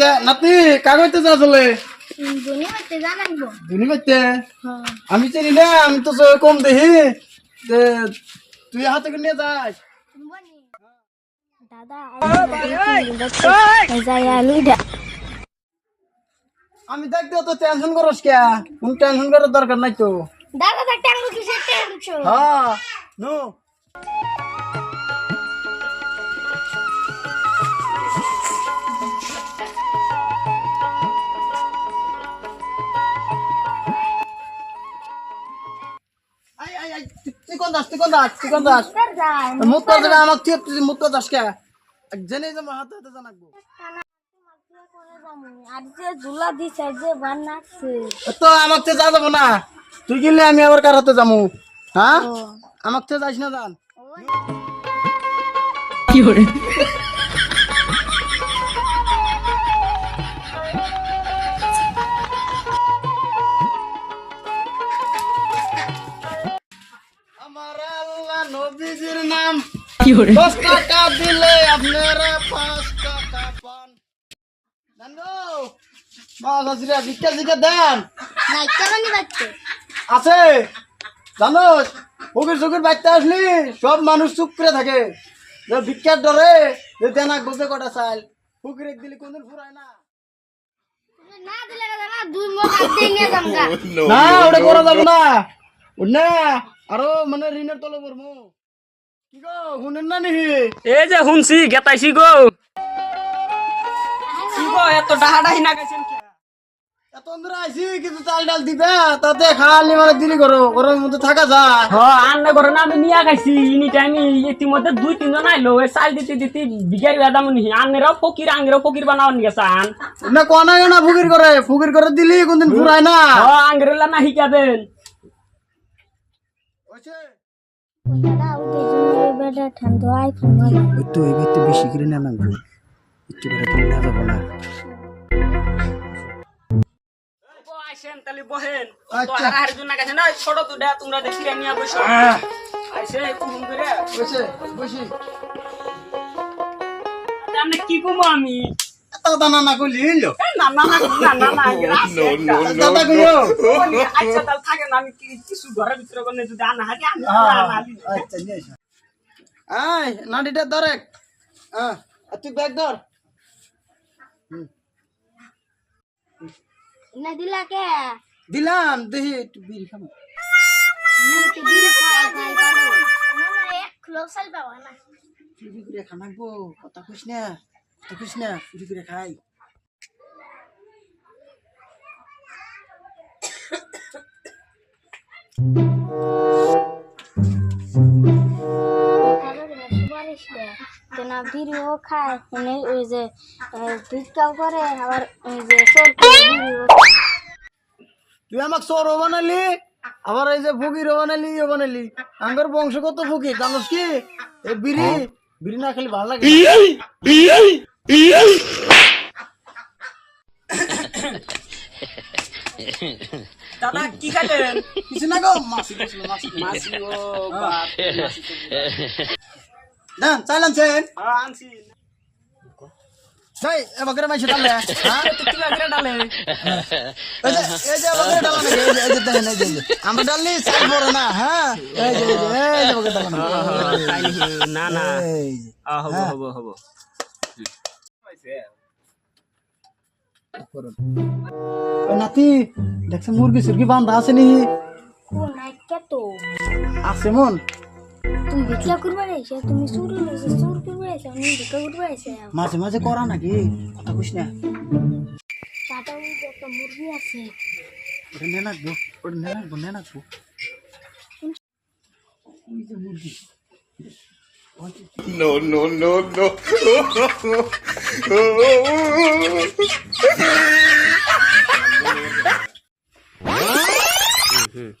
কে? নাতি দুনি করতে জানাইব ধুনি হ্যাঁ। আমি চিনি না আমি তো কম দেখি। যে তুই হাতে নিয়ে যাস। আমি দেখতে তো টেনশন করস কে? কোন টেনশন করার দরকার নাই তো। দাদা তো টেনশন হ্যাঁ নো। তুই- কোন দাস তুই কোন দাস তুই কোন দাস মুখ করে দেবে আমাকে তুই তুই মুখ করে দাস কে জেনে যে হাতে হাতে জানাকবো আর যে ঝুলা দিছে যে বান তো আমার তো যা যাব না। তুই গেলে আমি আবার কার হাতে যাব? হ্যাঁ? আমার তো যাইস না জান। আমার দশ টাকা দিলে আপনারা পাঁচ টাকা পান। দেন গো মাছ হাজিরা ভিক্ষা জিজ্ঞা দেন। নাই কেমন বাচ্চা আছে। জানো ফকির চুকির বাচ্চা আসলি সব মানুষ চুপ করে থাকে। যে ভিক্ষার ডরে যে দেনাক বসে কটা চাল ফকির দিলি কোনদিন ফুরায় না। না দিলে না ওটা করা যাবে না। না আরও মানে ঋণের তলে পড়ব কি গো শুনেন না এই যে শুনছি গেতাইছি গো। কি গো এত ডাহাডাহি না গেছেন এত অন্ধরা আইসি কিছু চাল ডাল দিবে তাতে খালি মানে দিলি করো ঘরের মধ্যে থাকা যায়। হ আন্না করে না আমি নিয়া খাইছি ইনি টাইম ইতিমধ্যে দুই তিনজন আইলো ওই চাল দিতে দিতে বিঘার বেদাম নি। আন্নেরাও ফকির আঙ্গেরাও ফকির বানাও নিয়ে চান। না কোনা কেনা ফুকির করে ফুকির করে দিলি কোনদিন ফুরায় না। হ আঙ্গেরেলা না দেন দাদা ওই তো এই ব্যক্তি বেশি করে না নাগবো একটু করে তুমি না যাব না। আইসেন তাহলে বহেন। তো আচ্ছা। হারাহারি জন্য গেছে না ছোট তো তোমরা দেখি নিয়ে বসো। আইসে ফোন করে বসে বসি। আমি কি কমো আমি? এত দানা না করলি হিলো এই না না না না না না আঙ্গের আছে একটা। দাদা কইও বলি, আচ্ছা তাহলে থাকে না আমি কি- কিছু ঘরের ভিতরে কোনো যদি আনা হাতি আমি আনা হাতি আচ্ছা নিয়ে এসো আয় নাডিটা ধরে হ্যাঁ আর তুই ব্যাগ ধর না দিলা কে দিলাম দেখি একটু বিড়ি খাব নিমকে দিল খাই খাই করো না না এক কিলো সাল পাবা না চুরি করে খানাকবো কথা খুশ না খুশ না চুরি করে খাই। সুপারিশ দেয় তো না বিড়িও খায় মানে ওই যে ভিক্ষাও করে আবার ওই যে তুই আমাকে বানালি আবার এই যে বানালি ইয়ে বানালি বংশগত ফকির জানোস কি? এই বিড়ি বিড়ি না খেলে ভালো লাগে। দাদা কি খাইলেন কিছু না গো মাসি মাসি মাছি ও বাপ দেন চাইলাম চেন হ্যাঁ, আনছি যাই এবারে মাইছে ডালে হ্যাঁ তো কি লাগে ডালে এই যে এই যে এবারে ডালা নাকি এই যে এই যে দেখেন এই যে, আমরা ডাললি চাই বড় না হ্যাঁ এই যে এই যে এবারে ডালা। না না আ, হব হব হব করুন। ওই নাতি দেখছে মুরগি সুরগি বান্ধা আছে নি কোন নাইকা তো আছে মন তুমি ভিক্ষা করবে এসে তুমি চুর চুর করবে এসে আমি ভিক্ষা করবে এসে মাঝে মাঝে করা নাকি কথা কইস না টাটা ওই যে একটা মুরগি আছে ওটা নে নাকবো ওটা নে নাকবো নে নাকবো ওই যে মুরগি No, no, no, no. うん。